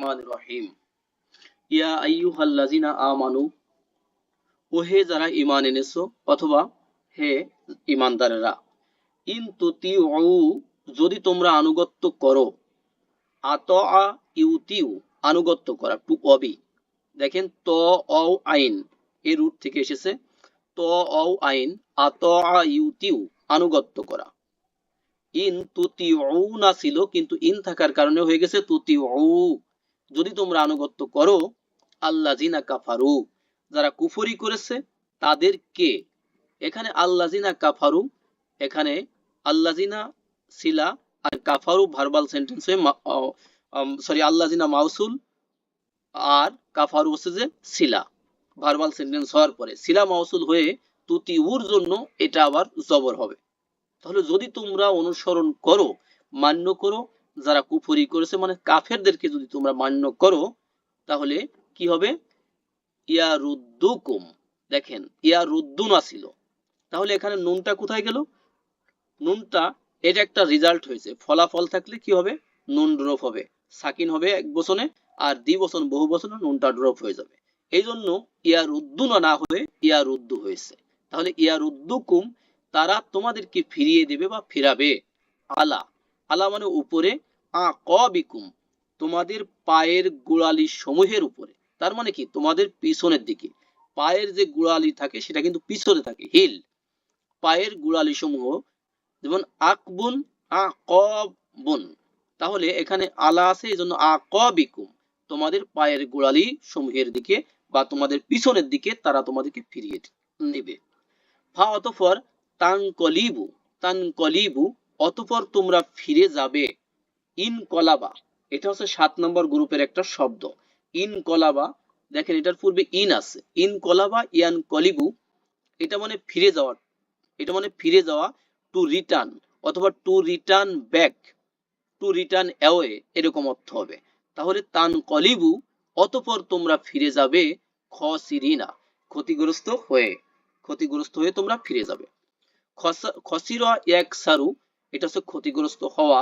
রহমান রহিম। ইয়া আমানু, ও হে যারা এনেছো অথবা হে ইন তুতিউ যদি তোমরা আনুগত্য করো, আতআ ইউতিউ, আনুগত্য করা, টু অবি। দেখেন ত অ আইন এর রুট থেকে এসেছে ত অ আইন, আতআ ইউতিউ, আনুগত্য করা। ইন তুতিউ না ছিল, কিন্তু ইন থাকার কারণে হয়ে গেছে তুতিউ যদি তোমরা আনুগত্য করো আল্লাহ জিনা কাফারু, যারা কুফরি করেছে, তাদেরকে এখানে আল্লাহ জিনা কাফারু, এখানে আল্লাহ জিনা সিলা আর কাফারু ভার্বাল সেন্টেন্স হয়ে সরি আল্লাহ জিনা মাউসুল আর কাফারু হচ্ছে যে সিলা ভার্বাল সেন্টেন্স হওয়ার পরে সিলা মাউসুল হয়ে তুতি উর জন্য এটা আবার জবর হবে। তাহলে যদি তোমরা অনুসরণ করো, মান্য করো যারা কুফরি করেছে মানে কাফেরদেরকে যদি তোমরা মান্য করো, তাহলে কি হবে? ইয়া রুদ্দুকুম দেখেন ইয়া রুদ্দুনা ছিল। তাহলে এখানে নুনটা কোথায় গেল? নুনটা, এটা একটা রেজাল্ট হয়েছে। ফলাফল থাকলে কি হবে? নুন ড্রপ হবে। সাকিন হবে এক বচনে, আর দ্বি বচন, বহু বচনে নুনটা ড্রপ হয়ে যাবে। এই জন্য ইয়া রুদ্দুনা না হয়ে ইয়া রুদ্দু হয়েছে। তাহলে ইয়া রুদ্দুকুম তারা তোমাদেরকে ফিরিয়ে দেবে বা ফিরাবে। আলা আলা মানে উপরে আ তোমাদের পায়ের গোড়ালি সমূহের উপরে। তার মানে কি? তোমাদের পিছনের দিকে। পায়ের যে গোড়ালি থাকে, সেটা কিন্তু পিছনে থাকে, হিল। পায়ের গোড়ালি সমূহ, যেমন আকবুন আকবুন তাহলে এখানে আলা আছে এই জন্য আকবিকুম তোমাদের পায়ের গোড়ালি সমূহের দিকে বা তোমাদের পিছনের দিকে তারা তোমাদেরকে ফিরিয়ে নেবে। ফা অতঃপর তানকলিবু তানকলিবু, অতঃপর তোমরা ফিরে যাবে। ইন কলাবা এটা হচ্ছে সাত নম্বর গ্রুপের একটা শব্দ। ইন কলাবা দেখেন এটার পূর্বে ইন আছে। ইন কলাবা ইয়ান কলিবু, এটা মানে ফিরে যাওয়া, এটা মানে ফিরে যাওয়া টু রিটার্ন অথবা to return back to return away এরকম অর্থ হবে। তাহলে তান কলিবু, অতপর তোমরা ফিরে যাবে, খসিরিনা, ক্ষতিগ্রস্ত হয়ে ক্ষতিগ্রস্ত হয়ে তোমরা ফিরে যাবে। খসিরা এক সারু এটা হচ্ছে ক্ষতিগ্রস্ত হওয়া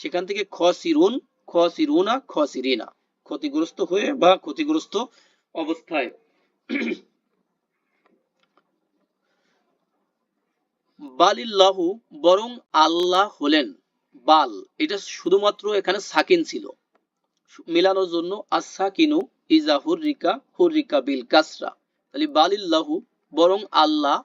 সেখান থেকে খসিরুন, খসিরুনা, খসিরিনা। ক্ষতিগ্রস্ত হয়ে বা ক্ষতিগ্রস্ত অবস্থায়। বালিল্লাহু বরং আল্লাহ হলেন বাল। এটা শুধুমাত্র এখানে সাকিন ছিল। মিলানোর জন্য আসাকিনু ইজা হুররিকা হুররিকা বিল কাসরা। তাহলে বালিল্লাহু বরং আল্লাহ,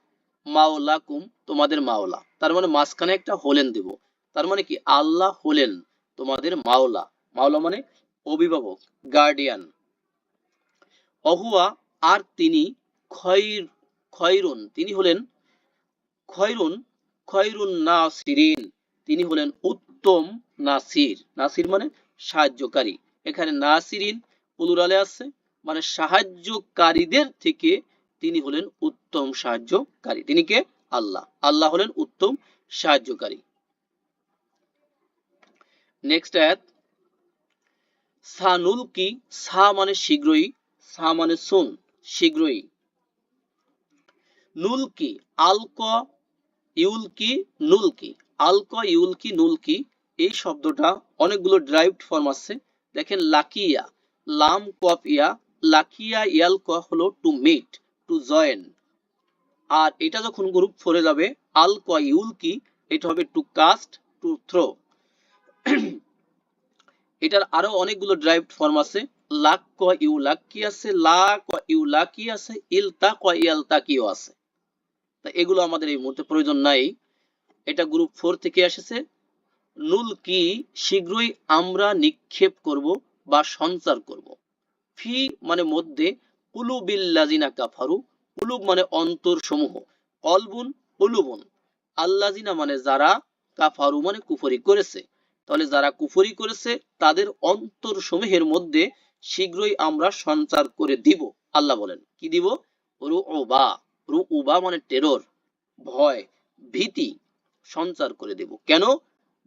মাওলাকুম তোমাদের মাওলা। তার মানে মাঝখানে একটা হলেন দেব। তার মানে কি? আল্লাহ হলেন তোমাদের মাওলা। মাওলা মানে অভিভাবক গার্ডিয়ান অহুয়া আর তিনি খয়র তিনি হলেন খয়রুন খয়রুন নাসিরিন। তিনি হলেন উত্তম নাসির। নাসির মানে সাহায্যকারী। এখানে নাসিরিন পুলুরালে আছে মানে সাহায্যকারীদের থেকে তিনি হলেন উত্তম সাহায্যকারী। তিনি কে? আল্লাহ। আল্লাহ হলেন উত্তম সাহায্যকারী। নেক্সট আয়াত সানুল কি সা মানে শীঘ্রই সা মানে সুন শীঘ্রই নুল কি আলক ইউল কি নুল কি আলক ইউল কি নুল কি এই শব্দটা অনেকগুলো ড্রাইভড ফর্ম আছে। দেখেন লাকিয়া লাম কপ ইয়া লাকিয়া ইয়াল ক হলো টু মিট টু জয়েন আর এটা যখন গ্রুপ ফোরে যাবে আল ক ইউল কি এটা হবে টু কাস্ট টু থ্রো এটার আরও অনেকগুলো ড্রাইভড ফর্ম আছে। লাক ক ইউ, লাক কি আছে? লা ক ইউ, লা কি আছে? ইল, তা ক ইয়াল, তা কিও আছে। তা এগুলো আমাদের এই মুহূর্তে প্রয়োজন নাই। এটা গ্রুপ ফোর থেকে এসেছে। নুল কি? শীঘ্রই আমরা নিক্ষেপ করব বা সঞ্চার করব। ফি মানে মধ্যে কুলুবিল্লাজিনা কাফারু। কুলুব মানে অন্তর সমূহ কলবুন, কুলুবুন। আল্লাজিনা মানে যারা কাফারু মানে কুফরি করেছে। তাহলে যারা কুফরি করেছে, তাদের অন্তর সমূহের মধ্যে শীঘ্রই আমরা সঞ্চার করে দিব। আল্লাহ বলেন, কি দিব? রু বা রু উবা মানে টেরর ভয়, ভীতি সঞ্চার করে দেব। কেন?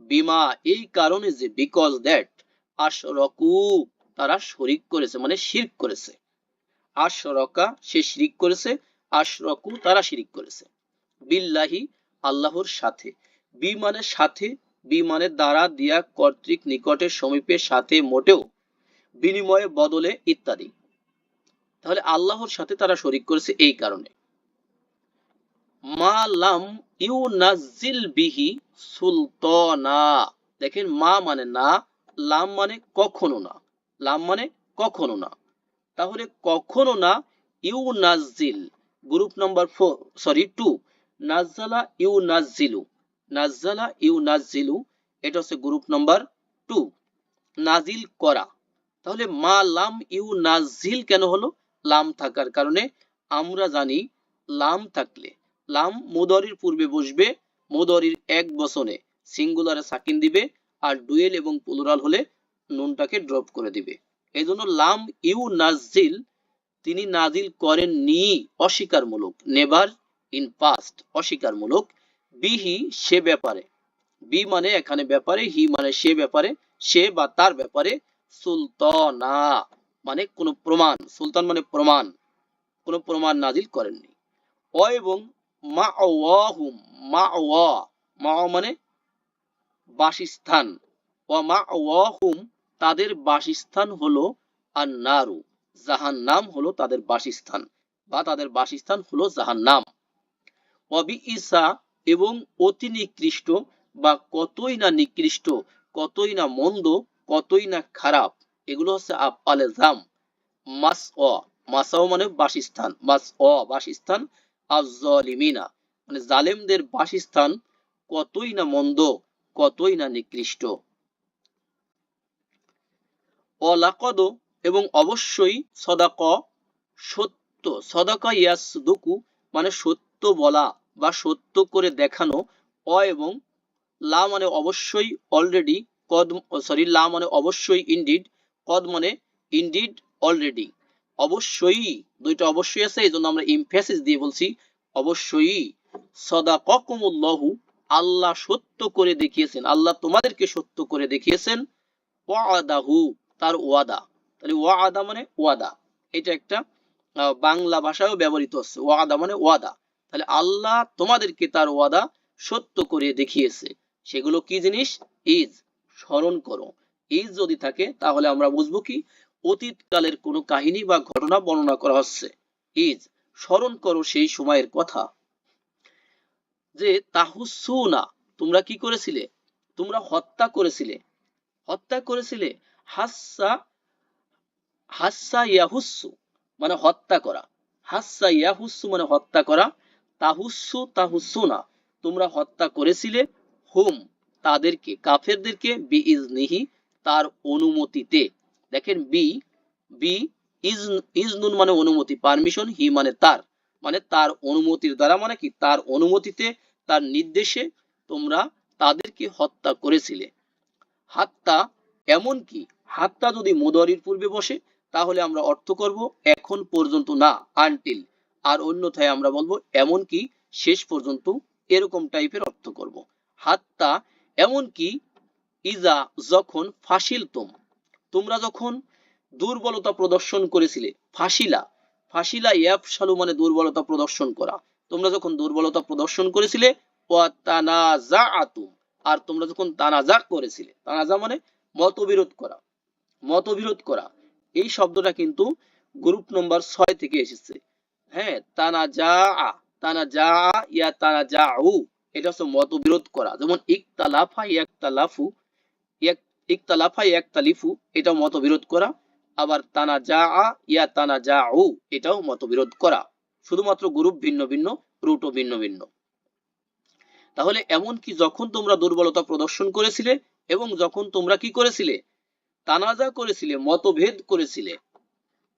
বিমা, এই কারণে যে বিকজ দ্যাট আশরকু, তারা শরিক করেছে মানে শিরক করেছে। আশরকা, সে শিরিক করেছে, আশরকু, তারা শিরিক করেছে। বিল্লাহি, আল্লাহর সাথে। বি মানে সাথে বি মানে দ্বারা দিয়া কর্তৃক নিকটের সমীপের সাথে মোটেও বিনিময়ে বদলে ইত্যাদি। তাহলে আল্লাহর সাথে তারা শরিক করেছে এই কারণে। মা লাম ইউ নাজিল বিহি সুলতানা। দেখেন মা মানে না, লাম মানে কখনো না। লাম মানে কখনো না। তাহলে কখনো না ইউ নাজিল group number four, sorry, two নাজালা ইউ নাজিলু নাজালা ইউ নাজিলু এটা হচ্ছে গ্রুপ নাম্বার টু। নাজিল করা। তাহলে মা লাম ইউ নাজিল কেন হলো? লাম থাকার কারণে আমরা জানি লাম থাকলে, লাম মুদরির পূর্বে বসবে, মুদরির এক বসনে সিঙ্গুলারে সাকিন দিবে আর ডুয়েল এবং প্লুরাল হলে নুনটাকে ড্রপ করে দিবে। এই জন্য লাম ইউ নাজিল তিনি নাজিল করেননি, অস্বীকারমূলক, নেভার ইন পাস্ট, অস্বীকারমূলক বিহি সে ব্যাপারে। বি মানে এখানে ব্যাপারে, হি মানে সে ব্যাপারে, সে বা তার ব্যাপারে সুলতানা মানে কোনো প্রমাণ। সুলতান মানে প্রমাণ। কোনো প্রমাণ নাজিল করেননি। অ এবং মা ওয়াহুম মা ওয়া মা মানে বাসস্থান। ও মা ওয়াহুম তাদের বাসস্থান হলো আর নারু জাহান নাম হলো তাদের বাসস্থান বা তাদের বাসস্থান হলো জাহান নাম। অবি ইসা এবং অতি নিকৃষ্ট বা কতই না নিকৃষ্ট, কতই না মন্দ, কতই না খারাপ, এগুলো হচ্ছে আপালে জাম মাস অ মাসাও মানে বাসস্থান মাস অ বাসস্থান আজলিমিনা মানে জালেমদের বাসস্থান কতই না মন্দ, কতই না নিকৃষ্ট। অলাকদ এবং অবশ্যই সদাক, সত্য, সদাকা ইয়াসদুকু মানে সত্য বলা। বা সত্য করে দেখানো, অ এবং লা মানে অবশ্যই অলরেডি কদ সরি লা মানে অবশ্যই ইনডিড কদ মানে ইনডিড অলরেডি অবশ্যই, দুইটা অবশ্যই আছে, এই জন্য আমরা ইমফেসিস দিয়ে বলছি, অবশ্যই। সদা সদাককুমুল্লাহু, আল্লাহ সত্য করে দেখিয়েছেন, আল্লাহ তোমাদেরকে সত্য করে দেখিয়েছেন, ওয়াদাহু, তার ওয়াদা। তাহলে ওয়াদা মানে ওয়াদা। এটা একটা বাংলা ভাষায়ও ব্যবহৃত হচ্ছে, ওয়াদা মানে ওয়াদা। তাহলে আল্লাহ তোমাদেরকে তার ওয়াদা সত্য করে দেখিয়েছে। সেগুলো কি জিনিস? ইজ স্মরণ করো। ইজ যদি থাকে, তাহলে আমরা বুঝব কি? অতীতকালের কোনো কাহিনী বা ঘটনা বর্ণনা করা হচ্ছে। ইজ স্মরণ করো সেই সময়ের কথা। যে তাহুসুনা তোমরা কি করেছিলে? তোমরা হত্যা করেছিলে। হত্যা করেছিলে হাসা হাসা ইয়াহুসু মানে হত্যা করা। হাসা ইয়াহুসু মানে হত্যা করা। তাহুসু তাহুসুনা তোমরা হত্যা করেছিলে। হুম, তাদেরকে, কাফেরদেরকে বি ইজনিহি তার অনুমতিতে। দেখেন, বি বি, ইজ ইজনুন মানে অনুমতি, পারমিশন, হি মানে তার। মানে তার অনুমতির দ্বারা মানে কি? তার অনুমতিতে, তার নির্দেশে তোমরা তাদেরকে হত্যা করেছিলে। হাত্তা এমন কি? হাত্তা যদি মুদরির পূর্বে বসে, তাহলে আমরা অর্থ করব, এখন পর্যন্ত না আনটিল আর অন্যথায় আমরা বলব এমন কি শেষ পর্যন্ত এরকম টাইপের অর্থ করব। হাত্তা এমন কি ইজা যখন ফাসিল তোম, তোমরা যখন দুর্বলতা প্রদর্শন করেছিলে, ফাসিলা ফাসিলা ইয়াফসালু মানে দুর্বলতা প্রদর্শন করা। তোমরা যখন দুর্বলতা প্রদর্শন করেছিলে আর তোমরা যখন তানাজা করেছিলে, তানাজা মানে মতবিরোধ করা মতবিরোধ করা। এই শব্দটা কিন্তু গ্রুপ নম্বর ছয় থেকে এসেছে। হ্যাঁ তানাজা তানাজা ইয়া তানাজাউ। এটা হচ্ছে মতবিরোধ করা। যেমন ইকতালাফা ইয়াকতালাফু, ইয়াক, ইকতালাফা ইয়াকতালিফু এটা মতবিরোধ করা। আবার তানাজা ইয়া তানাজাউ, এটাও মতবিরোধ করা। শুধুমাত্র গ্রুপ ভিন্ন ভিন্ন রুটও ভিন্ন ভিন্ন। তাহলে এমন কি যখন তোমরা দুর্বলতা প্রদর্শন করেছিলে এবং যখন তোমরা কি করেছিলে? তানাজা করেছিলে, মতভেদ করেছিলে।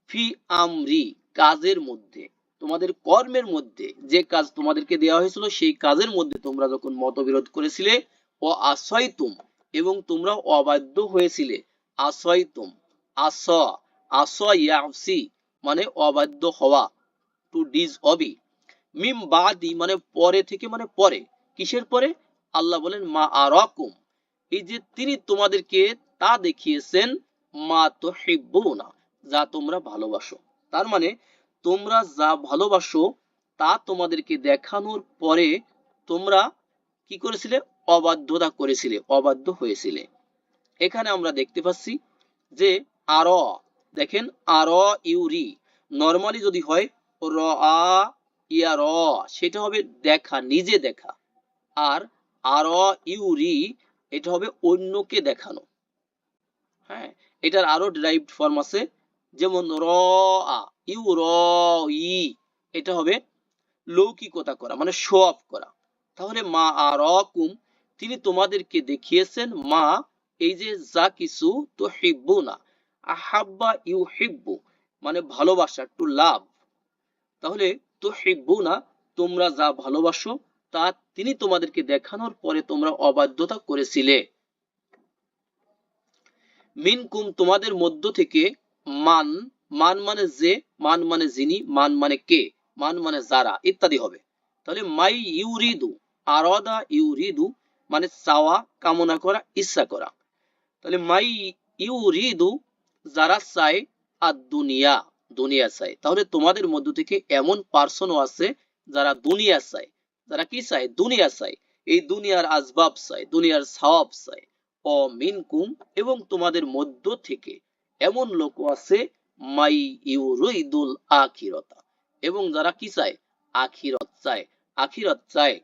ফি আমরি, কাজের মধ্যে। তোমাদের কর্মের মধ্যে যে কাজ তোমাদেরকে দেওয়া হয়েছিল, সেই কাজের মধ্যে তোমরা যখন মতবিরোধ করেছিলে ও আশ্রয়তুম এবং তোমরা অবাধ্য হয়েছিলে। আশ্রয়তুম আস আস মানে অবাধ্য হওয়া টু ডিজ অবি মিম বাদি মানে পরে থেকে মানে পরে। কিসের পরে? আল্লাহ বলেন, মা আরাকুম। এই যে তিনি তোমাদেরকে তা দেখিয়েছেন, মা তো না যা তোমরা ভালোবাসো। তার মানে তোমরা যা ভালোবাসো, তা তোমাদেরকে দেখানোর পরে তোমরা কি করেছিলে? অবাধ্যতা করেছিলে, অবাধ্য হয়েছিলে। এখানে আমরা দেখতে পাচ্ছি যে আর, দেখেন, আর ইউরি। নর্মালি যদি হয়, র, আ ইয়া র সেটা হবে দেখা, নিজে দেখা। আর আর ইউরি, এটা হবে অন্যকে দেখানো। হ্যাঁ এটার আরও ডিরাইভড ফর্ম আছে, যেমন র, আ। ইউ র ই এটা হবে লৌকিকতা করা মানে শো অফ করা। তাহলে মা আর কুম, তিনি তোমাদেরকে দেখিয়েছেন, মা, এই যে যা কিছু তো হিব্বু না আহাব্বা ইউ হিব্বু মানে ভালোবাসা টু লাভ তাহলে তো হিব্বু না তোমরা যা ভালোবাসো, তা তিনি তোমাদেরকে দেখানোর পরে তোমরা অবাধ্যতা করেছিলে। মিনকুম তোমাদের মধ্য থেকে মান মান মানে যে, মান মানে যিনি, মান মানে কে, মান মানে যারা, ইত্যাদি হবে। তাহলে মাই ইউরিদু, আরদা ইউরিদু মানে চাওয়া, কামনা করা, ইচ্ছা করা। তাহলে মাই ইউরিদু, যারা চায়, আর দুনিয়া দুনিয়া চায়। তাহলে তোমাদের মধ্য থেকে এমন পার্সনও আছে, যারা দুনিয়া চায়। যারা কি চায়? দুনিয়া চায়। এই দুনিয়ার আসবাব চায়, দুনিয়ার সওয়াব চায়। ও মিনকুম এবং তোমাদের মধ্য থেকে এমন লোক আছে মাই ইউরুইদুল আখিরতা। এবং যারা কি চায়? আখিরত চায়। আখিরত চায়।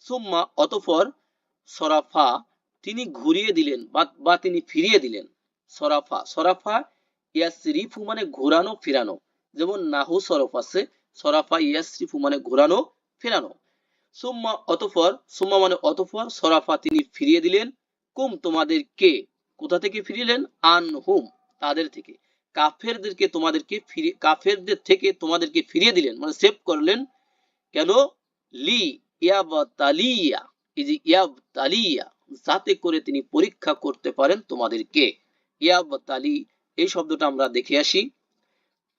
সুম্মা, অতঃপর সরাফা তিনি ঘুরিয়ে দিলেন বা- তিনি ফিরিয়ে দিলেন। সরাফা সরাফা ইয়াসরিফু মানে ঘোরানো, ফিরানো। যেমন নাহু সরফ আছে, সরাফা ইয়াসরিফু মানে ঘোরানো, ফেরানো। সুম্মা, অতঃপর, সুম্মা মানে অতঃপর, সরাফা তিনি ফিরিয়ে দিলেন। কুম, তোমাদের কে? কোথা থেকে ফিরিলেন? আন হুম তাদের থেকে। কাফেরদেরকে তোমাদেরকে ফিরে কাফেরদের থেকে তোমাদেরকে ফিরিয়ে দিলেন। মানে সেভ করলেন কেন? লি ইয়াবতালিয়া, এই যে ইয়াবতালিয়া, যাতে করে তিনি পরীক্ষা করতে পারেন তোমাদেরকে। ইয়াবতালি, এই শব্দটা আমরা দেখে আসি।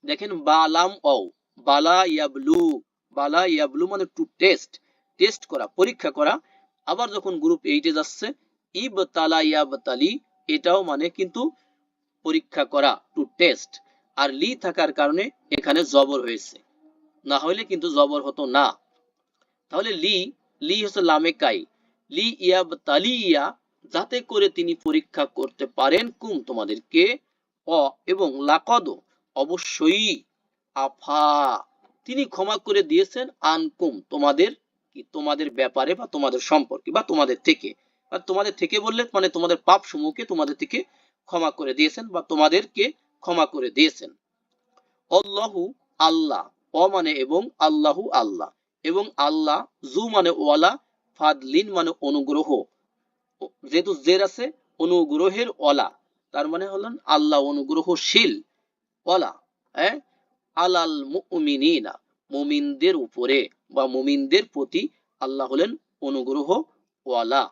দেখেন, বালাম ও বালা ইয়াবলু বালা ইয়াবলু মানে টু টেস্ট টেস্ট করা, পরীক্ষা করা। আবার যখন গ্রুপ এইটে যাচ্ছে, ইবতালা ইয়াবতালি, এটাও মানে কিন্তু পরীক্ষা করা টু টেস্ট আর লি থাকার কারণে এখানে জবর হয়েছে। না হলে কিন্তু জবর হতো না। তাহলে লি লি হচ্ছে লামে কাই। লি ইয়াব তালিয়া যাতে করে তিনি পরীক্ষা করতে পারেন কুম তোমাদেরকে? অ এবং লাকদ অবশ্যই। আফা, তিনি ক্ষমা করে দিয়েছেন আনকুম তোমাদের কি তোমাদের ব্যাপারে বা তোমাদের সম্পর্কে বা তোমাদের থেকে। আর তোমাদের থেকে বললে মানে তোমাদের পাপ সমূহকে তোমাদের থেকে ক্ষমা করে দিয়েছেন বা তোমাদেরকে ক্ষমা করে দিয়েছেন। অল্লাহু আল্লাহ, অ মানে এবং আল্লাহু আল্লাহ। এবং আল্লাহ জু মানে ওয়ালা, ফাদলিন মানে অনুগ্রহ। যেহেতু জের আছে, অনুগ্রহের ওয়ালা। তার মানে হলেন আল্লাহ অনুগ্রহশীল, ওয়ালা হ্যাঁ? আলাল মুমিনিনা, মুমিনদের উপরে বা মুমিনদের প্রতি আল্লাহ হলেন অনুগ্রহ ওয়ালা।